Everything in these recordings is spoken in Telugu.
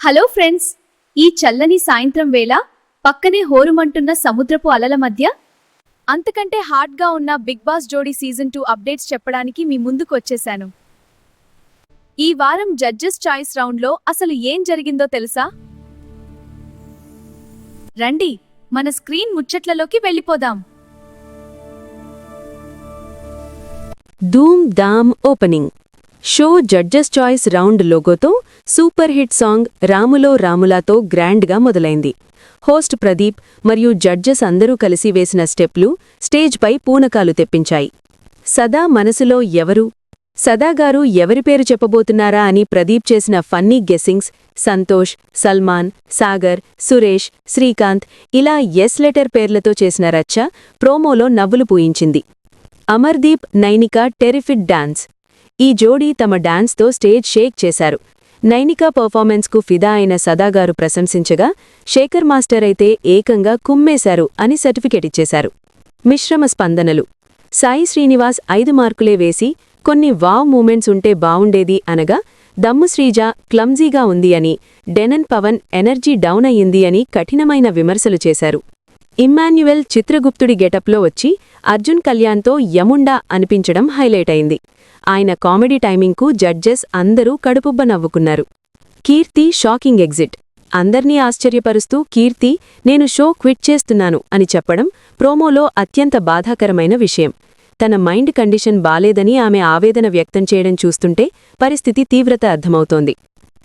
హలో ఫ్రెండ్స్ ఈ చల్లని సాయంత్రం వేళ పక్కనే హోరుమంటున్న సముద్రపు అలల మధ్య అంతకంటే హాట్గా ఉన్న Bigg Boss Jodi season two updates చెప్పడానికి మీ ముందుకు వచ్చేశాను. ఈ వారం జడ్జెస్ చాయిస్ రౌండ్లో అసలు ఏం జరిగిందో తెలుసా? రండి మన స్క్రీన్ ముచ్చట్లలోకి వెళ్ళిపోదాం. ధూమ్ ధామ్ opening. Show judges choice round లోగోతో super hit song Ramulo రాములాతో గ్రాండ్గా మొదలైంది. హోస్ట్ ప్రదీప్ మరియు జడ్జెస్ అందరూ కలిసి వేసిన స్టెప్లు స్టేజ్పై పూనకాలు తెప్పించాయి. సదా మనసులో ఎవరు సదాగారు ఎవరి పేరు చెప్పబోతున్నారా అని ప్రదీప్ చేసిన ఫన్నీ గెస్సింగ్స్ సంతోష్ సల్మాన్ సాగర్ సురేష్ శ్రీకాంత్ ఇలా ఎస్ లెటర్ పేర్లతో చేసిన రచ్చ ప్రోమోలో నవ్వులు పూయించింది. Amardeep Nainika terrific dance. ఈ జోడీ తమ డాన్స్తో స్టేజ్ షేక్ చేశారు. నైనికా పర్ఫార్మెన్స్కు ఫిదా అయిన సదాగారు ప్రశంసించగా శేఖర్ మాస్టర్ అయితే ఏకంగా కుమ్మేశారు అని సర్టిఫికెట్ ఇచ్చేశారు. మిశ్రమ స్పందనలు. సాయి శ్రీనివాస్ ఐదు మార్కులే వేసి కొన్ని వావ్ మూమెంట్స్ ఉంటే బావుండేది అనగా దమ్ము శ్రీజ క్లమ్జీగా ఉంది అని డెనన్ పవన్ ఎనర్జీ డౌన్ అయ్యింది అని కఠినమైన విమర్శలు చేశారు. ఇమ్మాన్యువెల్ చిత్రగుప్తుడి గెటప్లో వచ్చి అర్జున్ కళ్యాణ్తో యముండా అనిపించడం హైలైట్ అయింది. ఆయన కామెడీ టైమింగ్కు జడ్జెస్ అందరూ కడుపుబ్బ నవ్వుకున్నారు. Keerthi shocking exit. అందర్నీ ఆశ్చర్యపరుస్తూ కీర్తి నేను షో క్విట్ చేస్తున్నాను అని చెప్పడం ప్రోమోలో అత్యంత బాధాకరమైన విషయం. తన మైండ్ కండిషన్ బాలేదని ఆమె ఆవేదన వ్యక్తం చేయడం చూస్తుంటే పరిస్థితి తీవ్రత అర్థమవుతోంది.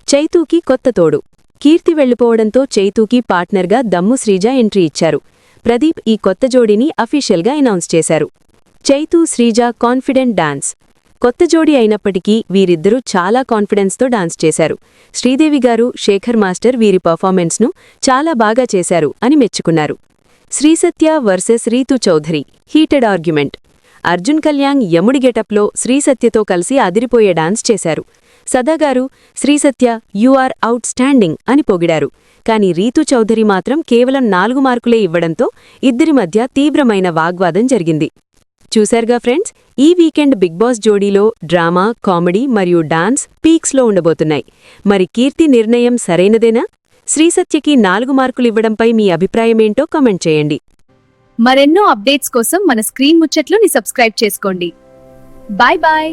చైతూకి కొత్త తోడు. కీర్తి వెళ్ళిపోవడంతో చైతూకి పార్ట్నర్గా దమ్ము శ్రీజ ఎంట్రీ ఇచ్చారు. ప్రదీప్ ఈ కొత్త జోడీని అఫీషియల్గా అనౌన్స్ చేశారు. Chaitu Sreeja confident dance. కొత్త జోడీ అయినప్పటికీ వీరిద్దరూ చాలా కాన్ఫిడెన్స్తో డాన్స్ చేశారు. శ్రీదేవి గారు శేఖర్ మాస్టర్ వీరి పర్ఫార్మెన్స్ను చాలా బాగా చేశారు అని మెచ్చుకున్నారు. Srisatya versus Rithu Chowdary heated argument Arjun Kalyan యముడి గెటప్లో శ్రీసత్యతో కలిసి అదిరిపోయే డాన్స్ చేశారు. సదాగారు Srisatya you are outstanding అని పొగిడారు. కాని రీతు చౌధరి మాత్రం కేవలం నాలుగు మార్కులే ఇవ్వడంతో ఇద్దరి మధ్య తీవ్రమైన వాగ్వాదం జరిగింది. చూశారుగా ఫ్రెండ్స్? ఈ వీకెండ్ బిగ్ బాస్ జోడీలో డ్రామా కామెడీ మరియు డాన్స్ పీక్స్లో ఉండబోతున్నాయి. మరి కీర్తి నిర్ణయం సరైనదేనా? శ్రీసత్యకి నాలుగు మార్కులు ఇవ్వడంపై మీ అభిప్రాయమేంటో కమెంట్ చేయండి. మరెన్నో అప్డేట్స్ కోసం మన స్క్రీన్ ముచ్చట్లుని సబ్స్క్రైబ్ చేసుకోండి. Bye bye!